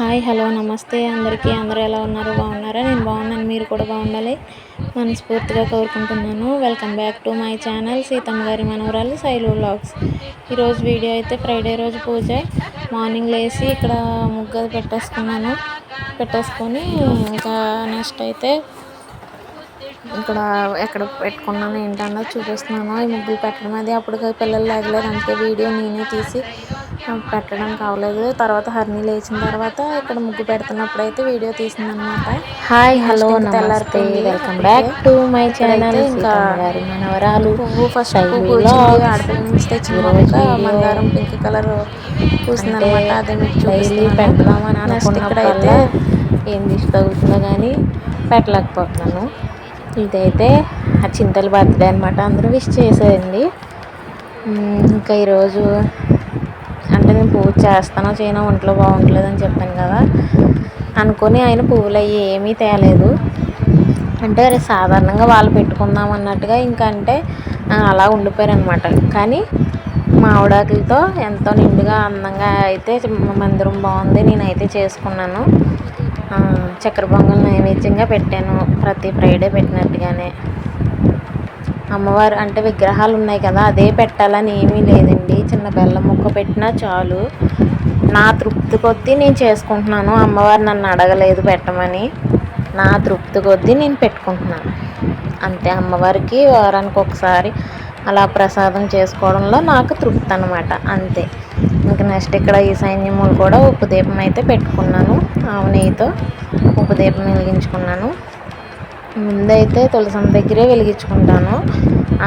Hi hello నమస్తే. అందరికీ అందరూ ఎలా ఉన్నారు? బాగున్నారా? నేను బాగున్నాను. మీరు కూడా బాగుండాలి. మనస్ఫూర్తిగా కోరుకుంటున్నాను. Welcome back to my channel Seethamma గారి మనవరాలు శైలు వ్లాగ్స్. ఈరోజు వీడియో అయితే ఫ్రైడే రోజు పూజ. మార్నింగ్ లేచి ఇక్కడ ముగ్గు పెట్టేసుకున్నాను. పెట్టేసుకొని ఇంకా నెక్స్ట్ అయితే ఇక్కడ ఎక్కడ పెట్టుకున్నాను ఏంటన్నది చూపిస్తున్నాను. ఈ ముగ్గులు పెట్టడం అది అప్పుడు పిల్లలు లేగలేదు. అంతే వీడియో నేనే తీసి పెట్టడం కావలేదు. తర్వాత హర్ని లేచిన తర్వాత ఇక్కడ ముగ్గు పెడుతున్నప్పుడు అయితే వీడియో తీసింది అనమాట hi hello namaste. Welcome back to my channel ఇంకా మనవరాలు పువ్వు ఫస్ట్ పువ్వు ఆడపిల్ల నుంచి తెచ్చిన మందారం పింక్ కలర్ పూసింది అనమాట అదే మీకు చూపిస్తున్నాను. పెడదామని ఇక్కడైతే ఏం తగులుతుందో కానీ పెట్టలేకపోతున్నాను. ఇదైతే ఆ చింతల బర్త్డే అనమాట అందరూ విష్ చేసేయండి. ఇంకా ఈరోజు మేము నేను పూజ చేస్తానో చేయనో ఒంట్లో బాగుంటలేదు అని చెప్పాను కదా. అనుకొని ఆయన పువ్వులు అవి ఏమీ తేలేదు. అంటే సాధారణంగా వాళ్ళు పెట్టుకుందాం అన్నట్టుగా ఇంకా అంటే అలా ఉండిపోయారు అనమాట కానీ మామిడాకులతో ఎంతో నిండుగా అందంగా అయితే మందిరం బాగుంది నేనైతే చేసుకున్నాను. చక్కెర పొంగల్ నైవేద్యంగా పెట్టాను. ప్రతి ఫ్రైడే పెట్టినట్టుగానే. అమ్మవారు అంటే విగ్రహాలు ఉన్నాయి కదా అదే పెట్టాలని ఏమీ లేదండి. చిన్న బెల్లం ముక్క పెట్టినా చాలు. నా తృప్తి కొద్దీ నేను చేసుకుంటున్నాను. అమ్మవారు నన్ను అడగలేదు పెట్టమని. నా తృప్తి కొద్దీ నేను పెట్టుకుంటున్నాను. అంతే అమ్మవారికి వారానికి ఒకసారి అలా ప్రసాదం చేసుకోవడంలో నాకు తృప్తి అనమాట అంతే. ఇంకా నెక్స్ట్ ఇక్కడ ఈ సైన్యములు కూడా ఉపదీపం అయితే పెట్టుకున్నాను. ఆవు నెయ్యితో ఉపదీపం వెలిగించుకున్నాను. ముందైతే తులసం దగ్గరే వెలిగించుకుంటాను.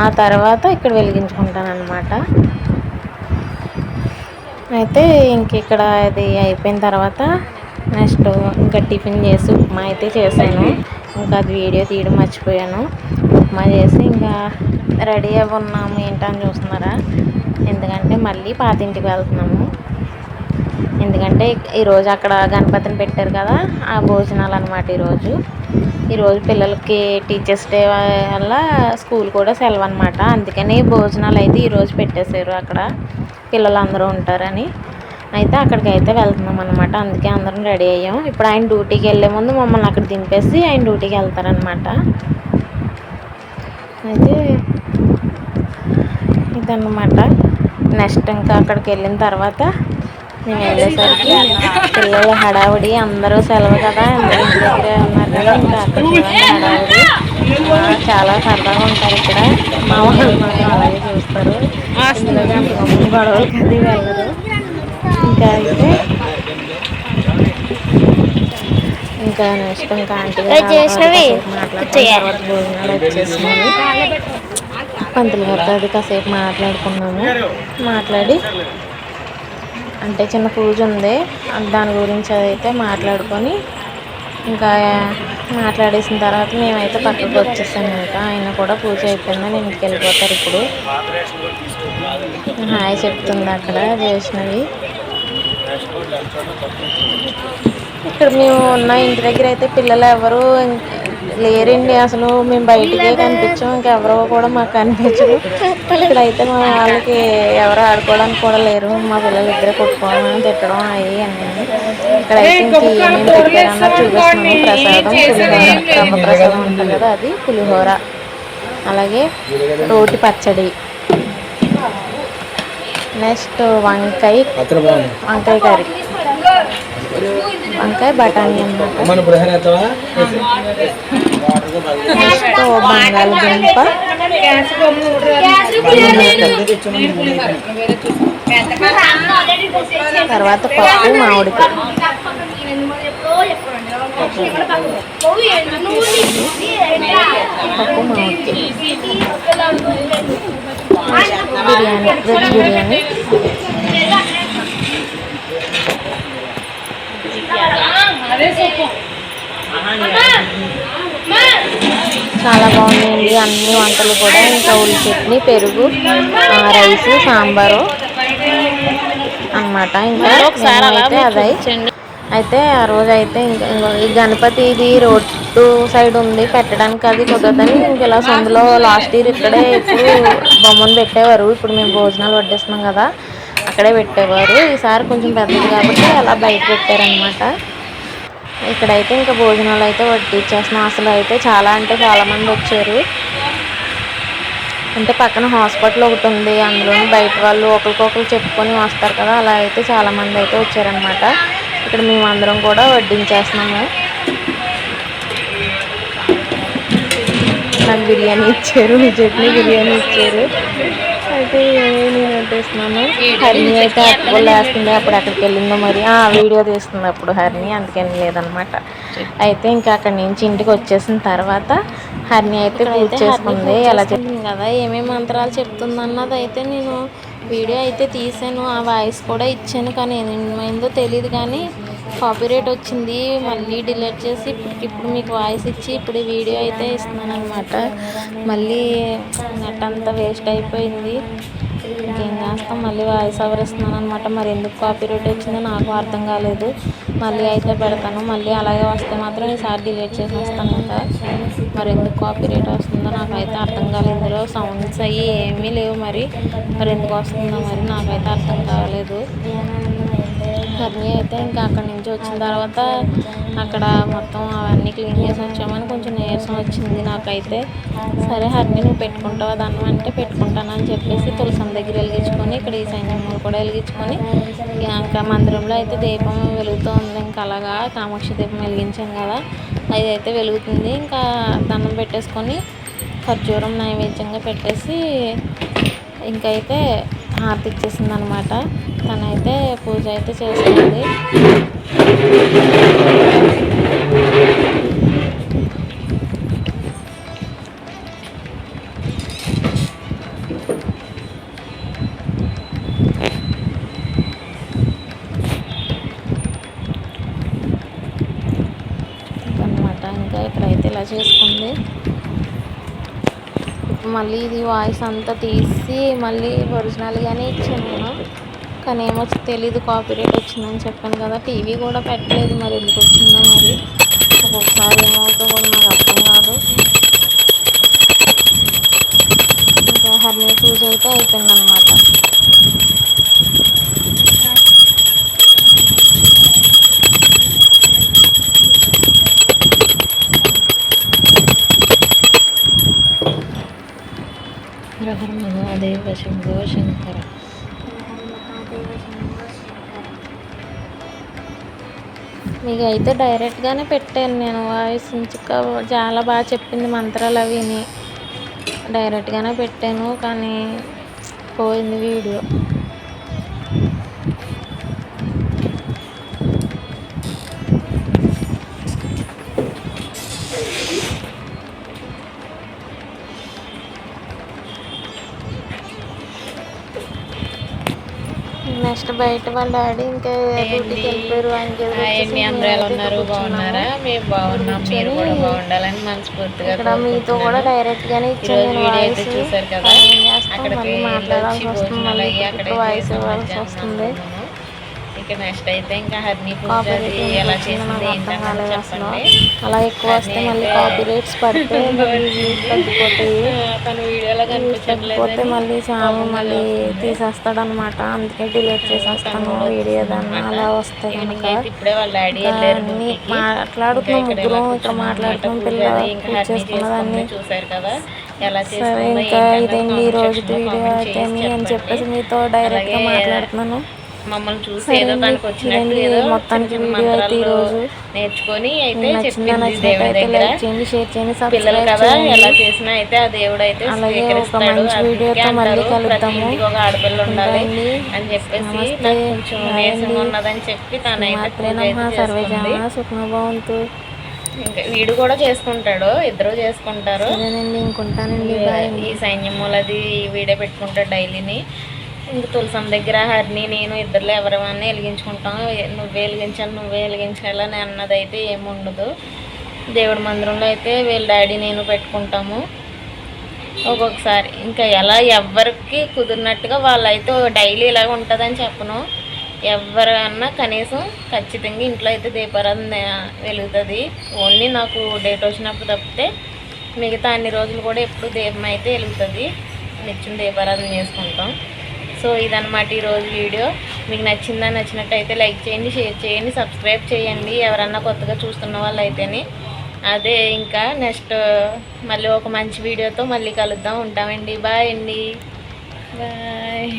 ఆ తర్వాత ఇక్కడ వెలిగించుకుంటాను అనమాట అయితే ఇంక ఇక్కడ అది అయిపోయిన తర్వాత నెక్స్ట్ ఇంకా టిఫిన్ చేసి ఉప్మా అయితే చేశాను. ఇంకా అది వీడియో తీయడం మర్చిపోయాను. ఉప్మా చేసి ఇంకా రెడీ అవ్వ ఉన్నాము ఏంటని చూస్తున్నారా? ఎందుకంటే మళ్ళీ పాతింటికి వెళ్తున్నాము. ఎందుకంటే ఈరోజు అక్కడ గణపతిని పెట్టారు కదా ఆ భోజనాలు అనమాట ఈరోజు. ఈరోజు పిల్లలకి టీచర్స్ డే వల్ల స్కూల్ కూడా సెలవు అనమాట అందుకని భోజనాలు అయితే ఈరోజు పెట్టేశారు అక్కడ. పిల్లలు అందరూ ఉంటారని. అయితే అక్కడికి అయితే వెళ్తున్నాం అనమాట అందుకే అందరం రెడీ అయ్యాం. ఇప్పుడు ఆయన డ్యూటీకి వెళ్ళే ముందు మమ్మల్ని అక్కడ దింపేసి ఆయన డ్యూటీకి వెళ్తారనమాట అయితే ఇదన్నమాట. నెక్స్ట్ ఇంకా అక్కడికి వెళ్ళిన తర్వాత మేము వెళ్ళేసరికి పిల్లలు హడావుడి అందరూ సెలవు కదా అందరూ ఇంటి దగ్గరే ఉన్నారు కదా ఇంకా అక్కడ హడావుడి. చాలా సరదాగా ఉంటారు ఇక్కడ. మా వాళ్ళు మాత్రం అలాగే చూస్తారు. గొడవలు కది వెళ్ళరు. ఇంకా అయితే ఇంకా నెక్స్ట్ ఇంకా ఆంటీ భోజనాలు వచ్చేసినాయి పంతులు గారితో అది కాసేపు మాట్లాడుకున్నాము. మాట్లాడి అంటే చిన్న పూజ ఉంది. దాని గురించి అయితే మాట్లాడుకొని ఇంకా మాట్లాడేసిన తర్వాత మేమైతే పక్కకు వచ్చేసాము ఇంకా. ఆయన కూడా పూజ అయిపోయిందని ఇంటికి వెళ్ళిపోతారు ఇప్పుడు. హాయ్ చెప్తుంది అక్కడ చేసినవి ఇక్కడ మేము ఉన్న ఇంటి దగ్గర అయితే పిల్లలు ఎవరు లేరండి. అసలు మేము బయటికే కనిపించాం. ఇంకెవరో కూడా మాకు కనిపించరు. ఇక్కడైతే మా వాళ్ళకి ఎవరు ఆడుకోవడానికి కూడా లేరు. మా పిల్లలు ఇద్దరే కొట్టుకోవడం తిట్టడం అవి అన్నీ. ఇక్కడైతే ఇంక ఏమేమి పెట్టారన్నది చూపిస్తున్నాను ప్రసాదం పులిహోర రవ్వ ప్రసాదం ఉంటుంది కదా అది పులిహోర. అలాగే రోటి పచ్చడి. నెక్స్ట్ వంకాయ వంకాయ కర్రీ. వంకాయ బఠానీ అన్నమాట. నెక్స్ట్ బంగాళదుంప తర్వాత పప్పు మామిడికాయ. పప్పు మామిడికాయ. బిర్యానీ వెజ్ బిర్యానీ. చాలా బాగున్నాయండి అన్ని వంటలు కూడా. ఇంకా ఉల్లి చట్నీ పెరుగు రైస్ సాంబారు అనమాట ఇంకా అయితే అదై అయితే ఆ రోజు అయితే ఇంకా ఈ గణపతి ఇది రోడ్డు సైడ్ ఉంది. పెట్టడానికి అది కుదరదని ఇంక ఇలా సందులో లాస్ట్ ఇయర్ ఇక్కడే ఇప్పుడు బొమ్మను పెట్టేవారు. ఇప్పుడు మేము భోజనాలు వడ్డిస్తున్నాం కదా ఇక్కడే పెట్టేవారు. ఈసారి కొంచెం పెద్దది కాబట్టి అలా బయట పెట్టారనమాట ఇక్కడైతే ఇంకా భోజనాలు అయితే వడ్డించేస్తున్నాం. అసలు అయితే చాలా అంటే చాలామంది వచ్చారు. అంటే పక్కన హాస్పిటల్ ఒకటి ఉంది. అందులో బయట వాళ్ళు ఒకరికొకరు చెప్పుకొని వస్తారు కదా. అలా అయితే చాలా మంది అయితే వచ్చారనమాట ఇక్కడ మేమందరం కూడా వడ్డించేస్తున్నాము. నాకు బిర్యానీ ఇచ్చారు. చట్నీ బిర్యానీ ఇచ్చారు. అయితే నేను వడ్డిస్తున్నాను హరిణి అయితే అప్పుడు వేస్తుంది అప్పుడు అక్కడికి వెళ్ళిందో మరి. ఆ వీడియో తీస్తుంది అప్పుడు హరిణి అందుకని లేదనమాట. అయితే ఇంకా అక్కడి నుంచి ఇంటికి వచ్చేసిన తర్వాత హరిణి అయితే పూజ చేసుకుంది. ఎలా చెప్తుంది కదా ఏమేమి మంత్రాలు చెప్తుంది అన్నది అయితే నేను వీడియో అయితే తీసాను. ఆ వాయిస్ కూడా ఇచ్చాను కానీ ఏమైందో తెలియదు కానీ కాపీరైట్ వచ్చింది. మళ్ళీ డిలీట్ చేసి ఇప్పటికిప్పుడు మీకు వాయిస్ ఇచ్చి ఇప్పుడు వీడియో అయితే ఇస్తున్నాను అనమాట మళ్ళీ నెట్ అంతా వేస్ట్ అయిపోయింది. ఇంకేం మళ్ళీ వాయిస్ ఓవర్ ఇస్తున్నాను అనమాట మరి ఎందుకు కాపీ రైట్ వచ్చిందో నాకు అర్థం కాలేదు. మళ్ళీ అయితే పెడతాను. మళ్ళీ అలాగే వస్తే మాత్రం ఈసారి డిలీట్ చేసి వస్తాను ఇంకా మరి ఎందుకు కాపీ రేట్ వస్తుందో నాకైతే అర్థం కాలేదు. ఇందులో సౌండ్స్ అయ్యి ఏమీ లేవు మరి. మరి ఎందుకు వస్తుందో మరి నాకైతే అర్థం కాలేదు. అన్నీ అయితే ఇంకా అక్కడి నుంచి వచ్చిన తర్వాత అక్కడ మొత్తం అవన్నీ క్లీన్ చేసి వచ్చామని కొంచెం నీరసం వచ్చింది నాకైతే. సరే హర్ని నువ్వు పెట్టుకుంటావా దాన్ని అంటే పెట్టుకుంటాను అని చెప్పేసి తులసం దగ్గర వెలిగించుకొని ఇక్కడ ఈ సైన్యములు కూడా వెలిగించుకొని ఇంకా మందిరంలో అయితే దీపం వెలుగుతూ ఉంది. ఇంకా అలాగా కామాక్షి దీపం వెలిగించాను కదా అది అయితే వెలుగుతుంది. ఇంకా దండం పెట్టేసుకొని ఖర్జూరం నైవేద్యంగా పెట్టేసి ఇంకైతే హారతి ఇచ్చేసింది అనమాట తనైతే పూజ అయితే చేస్తుంది. అనమాట ఇంకా ఇక్కడైతే ఇలా చేసుకుంది. మళ్ళీ ఇది వాయిస్ అంతా తీసి మళ్ళీ ఒరిజినల్గానే ఇచ్చాను నేను. కానీ ఏమో తెలీదు కాపీరేట్ వచ్చిందని చెప్పాను కదా. టీవీ కూడా పెట్టలేదు మరి ఎందుకు వచ్చిందో మరి. ఒక్కొక్కసారి ఏమవుతుందో కూడా నాకు అర్థం కాదు. ఇంకా హర్నీ పూజ అయితే అయిపోయిందనమాట మహాదేవ శంభో శంకర. మీకు అయితే డైరెక్ట్గానే పెట్టాను నేను వాయిస్ ఇంకా చాలా బాగా చెప్పింది మంత్రాలు అవిని డైరెక్ట్గానే పెట్టాను కానీ పోయింది వీడియో. బయట వాళ్ళ డాడీ ఇంకా డ్యూటీకి వెళ్ళిపోయారు వచ్చేసి అందరూ ఉన్నారు. బాగున్నారా? మేము బాగున్నాం. మీరు కూడా బాగుండాలని మనస్ఫూర్తిగా ఇక్కడ మీతో కూడా డైరెక్ట్ గానే ఇచ్చాను వాయిస్ అయితే చూసారు కదా? అక్కడికి వెళ్ళి మాట్లాడాల్సి వస్తుంది. మళ్ళీ అక్కడ వాయిస్ ఇవ్వాల్సి వస్తుంది. ఇక నెక్స్ట్ అయితే ఇంకా హర్ని పూజ ఎలా చేసింది చెప్పండి. అలా ఎక్కువ వస్తే మళ్ళీ కాపీ రేట్స్ పడితే తగ్గిపోతాయి. కనిపించట్లేదు మళ్ళీ ఛానల్ మళ్ళీ తీసేస్తాడు అనమాట అందుకే డిలీట్ చేసేస్తాను. వీడియో దాన్ని అలా వస్తాయి కనుక. మాట్లాడుతున్నాం ముగ్గురం ఇక్కడ మాట్లాడుతున్నాం అన్నమాట. పిల్ల పూజ అది ఇంకా పూజ హర్ని చేసుకున్నదాన్ని సరే ఇంకా ఇదండి ఈ రోజు వీడియో అయితే అని. చెప్పేసి మీతో డైరెక్ట్గా అలాగే మాట్లాడుతున్నాను. మమ్మల్ని చూసి ఏదో తనకు వచ్చినట్టు ఏదో మొత్తానికి మంత్రాలు నేర్చుకొని అయితే చెప్పింది దేవుడి దగ్గర పిల్లలు కదా ఎలా చేసినా అయితే ఆ దేవుడు అయితే స్వీకరిస్తాడు అంటారు ప్రతి. ఇంటికి ఒక ఆడపిల్ల ఉండాలి. అని చెప్పేసి. నాకు కొంచెం అండి. ఉన్నదని చెప్పి తనైతే పూజ అయితే చేసుకుంది ఇంకా వీడు కూడా చేసుకుంటాడు ఇద్దరు చేసుకుంటారు ఈ సైన్యములది వీడే పెట్టుకుంటాడు డైలీని ఇంక తులసం దగ్గర హరిని నేను ఇద్దరులో ఎవరివన్నీ వెలిగించుకుంటాం. నువ్వే వెలిగించాలి నువ్వే వెలిగించాలి అని అన్నది అయితే ఏముండదు. దేవుడి మందిరంలో అయితే వీళ్ళ డాడీ నేను పెట్టుకుంటాము. ఒక్కొక్కసారి ఇంకా ఎలా ఎవరికి కుదిరినట్టుగా వాళ్ళైతే డైలీ ఇలాగ ఉంటుందని చెప్పను. ఎవరన్నా కనీసం ఖచ్చితంగా ఇంట్లో అయితే దీపారాధన వెలుగుతుంది. ఓన్లీ నాకు డేట్ వచ్చినప్పుడు తప్పితే మిగతా అన్ని రోజులు కూడా ఎప్పుడు దీపం అయితే వెలుగుతుంది. నిత్యం దీపారాధన చేసుకుంటాం. సో ఇదనమాట ఈరోజు వీడియో. మీకు నచ్చిందా నచ్చినట్టయితే లైక్ చేయండి షేర్ చేయండి సబ్స్క్రైబ్ చేయండి. ఎవరన్నా కొత్తగా చూస్తున్న వాళ్ళు అయితేనే అదే ఇంకా నెక్స్ట్ మళ్ళీ ఒక మంచి వీడియోతో మళ్ళీ కలుద్దాం. ఉంటామండి. బాయ్ అండి. బాయ్.